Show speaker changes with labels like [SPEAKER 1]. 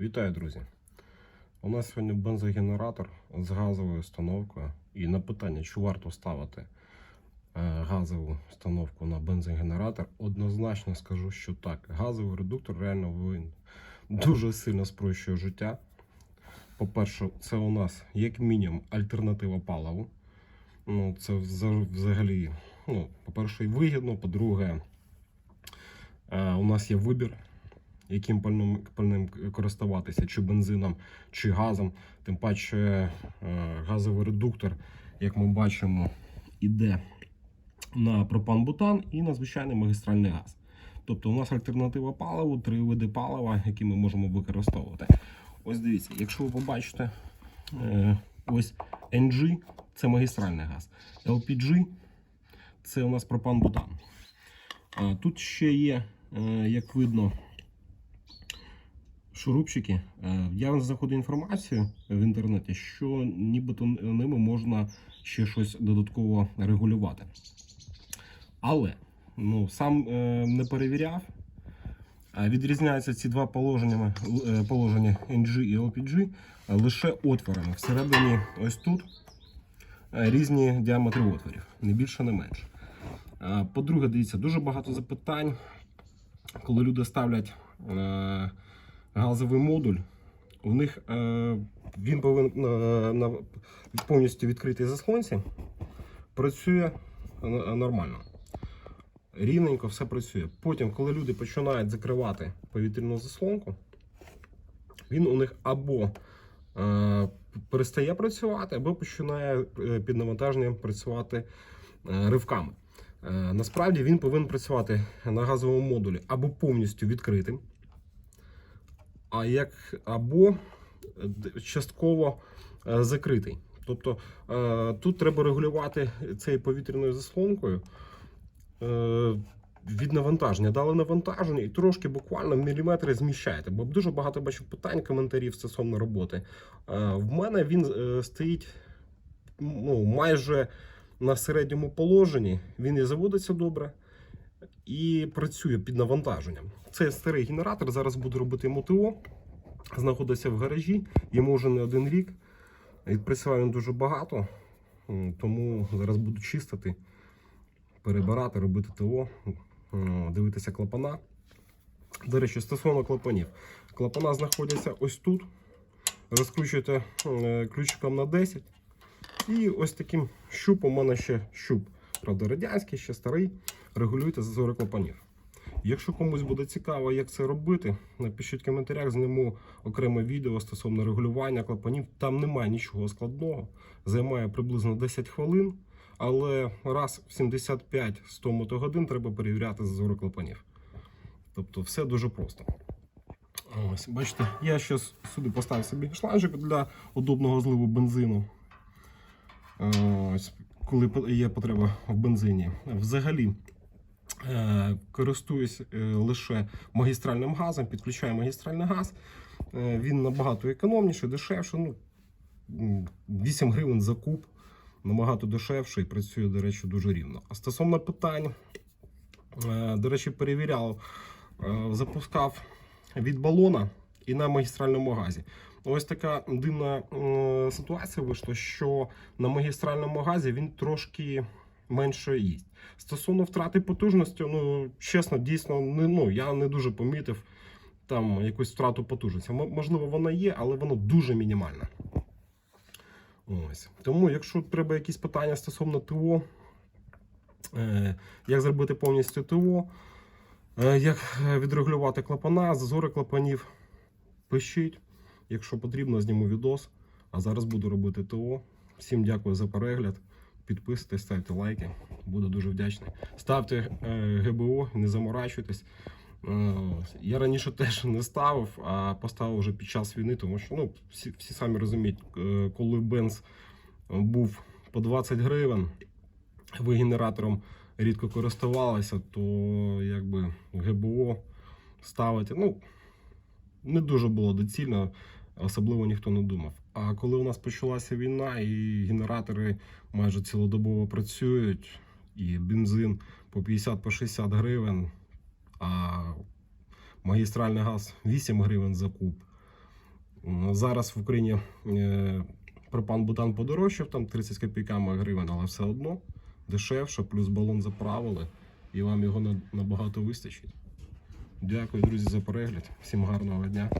[SPEAKER 1] Вітаю, друзі! У нас сьогодні бензогенератор з газовою установкою. І на питання, чи варто ставити е, газову установку на бензогенератор, однозначно скажу, що так. Газовий редуктор реально дуже сильно спрощує життя. По-перше, це у нас як мінімум альтернатива паливу. Ну, це взагалі, ну, по-перше, вигідно, по-друге, е, у нас є вибір яким пальним, пальним користуватися, чи бензином, чи газом. Тим паче е, газовий редуктор, як ми бачимо, іде на пропан-бутан і на звичайний магістральний газ. Тобто у нас альтернатива паливу, три види палива, які ми можемо використовувати. Ось дивіться, якщо ви побачите, е, ось NG це магістральний газ, LPG це у нас пропан-бутан. Тут ще є, е, як видно, шурупчики. Е, Я знаходив інформацію в інтернеті, що нібито ними можна ще щось додатково регулювати. Але ну, сам е, не перевіряв. Відрізняються ці два положення, е, положення NG і LPG е, лише отворами. Всередині, ось тут е, різні діаметри отворів, не більше, не менше. Е, По-друге, дивіться, дуже багато запитань, коли люди ставлять е, газовий модуль. У них е, він повинен на повністю відкритій заслонці. Працює е, нормально. Рівненько все працює. Потім, коли люди починають закривати повітряну заслонку, він у них або е, перестає працювати, або починає під навантаженням працювати ривками. Насправді він повинен працювати на газовому модулі або повністю відкритим, а як або е, частково е, закритий. Тобто е, тут треба регулювати цією повітряною заслонкою від навантаження. Дали навантаження і трошки буквально міліметри зміщаєте. Бо дуже багато бачу питань, коментарів стосовно роботи. В мене він стоїть ну, майже на середньому положенні. Він і заводиться добре і працює під навантаженням. Це старий генератор. Зараз буду робити йому ТО. Знаходиться в гаражі, йому вже не один рік. Відпрацював він дуже багато, тому зараз буду чистити, перебирати, робити ТО, дивитися клапана. До речі, стосовно клапанів. Клапана знаходяться ось тут. Розкручуєте е, ключиком на 10. І ось таким щупом у мене ще щуп. Правда, радянський, ще старий. Регулюйте зазори клапанів. Якщо комусь буде цікаво, як це робити, напишіть в коментарях, зніму окреме відео стосовно регулювання клапанів. Там немає нічого складного. Займає приблизно 10 хвилин, але раз в 75-100 мотогодин треба перевіряти зазори клапанів. Тобто все дуже просто. Ось, бачите, я ще сюди поставив собі шланжик для удобного зливу бензину. Ось, коли є потреба в бензині. Взагалі користуюсь е, лише магістральним газом, підключаю магістральний газ. Е, Він набагато економніший, дешевший. Ну, 8 гривень за куб. Набагато дешевше і працює, до речі, дуже рівно. А стосовно питань, е, до речі, перевіряв, е, запускав від балона і на магістральному газі. Ось така дивна е, ситуація вийшла, що на магістральному газі він трошки менше їсть. Стосовно втрати потужності, ну чесно, дійсно, не, ну, я не дуже помітив там якусь втрату потужності. Можливо, вона є, але вона дуже мінімальна. Ось. Тому, якщо треба якісь питання стосовно ТО, е, як зробити повністю ТО, е, як е, відрегулювати клапана, зазори клапанів, пишіть. Якщо потрібно, зніму відос. А зараз буду робити ТО. Всім дякую за перегляд. Підписуйтесь, ставте лайки. Буду дуже вдячний. Ставте е, ГБО, не заморачуйтесь. Е, я раніше теж не ставив, а поставив вже під час війни, тому що ну, всі, всі самі розуміють, е, коли бенз був по 20 гривень, ви генератором рідко користувалися, то якби ГБО ставити. Ну, не дуже було доцільно, особливо ніхто не думав. А коли у нас почалася війна, і генератори майже цілодобово працюють, і бензин по 50-60 гривень, а магістральний газ 8 гривень за куб, Зараз в Україні е, пропан бутан подорожчав, там 30 копійками гривень, але все одно дешевше, плюс балон заправили, і вам його набагато вистачить. Дякую, друзі, за перегляд. Всім гарного дня.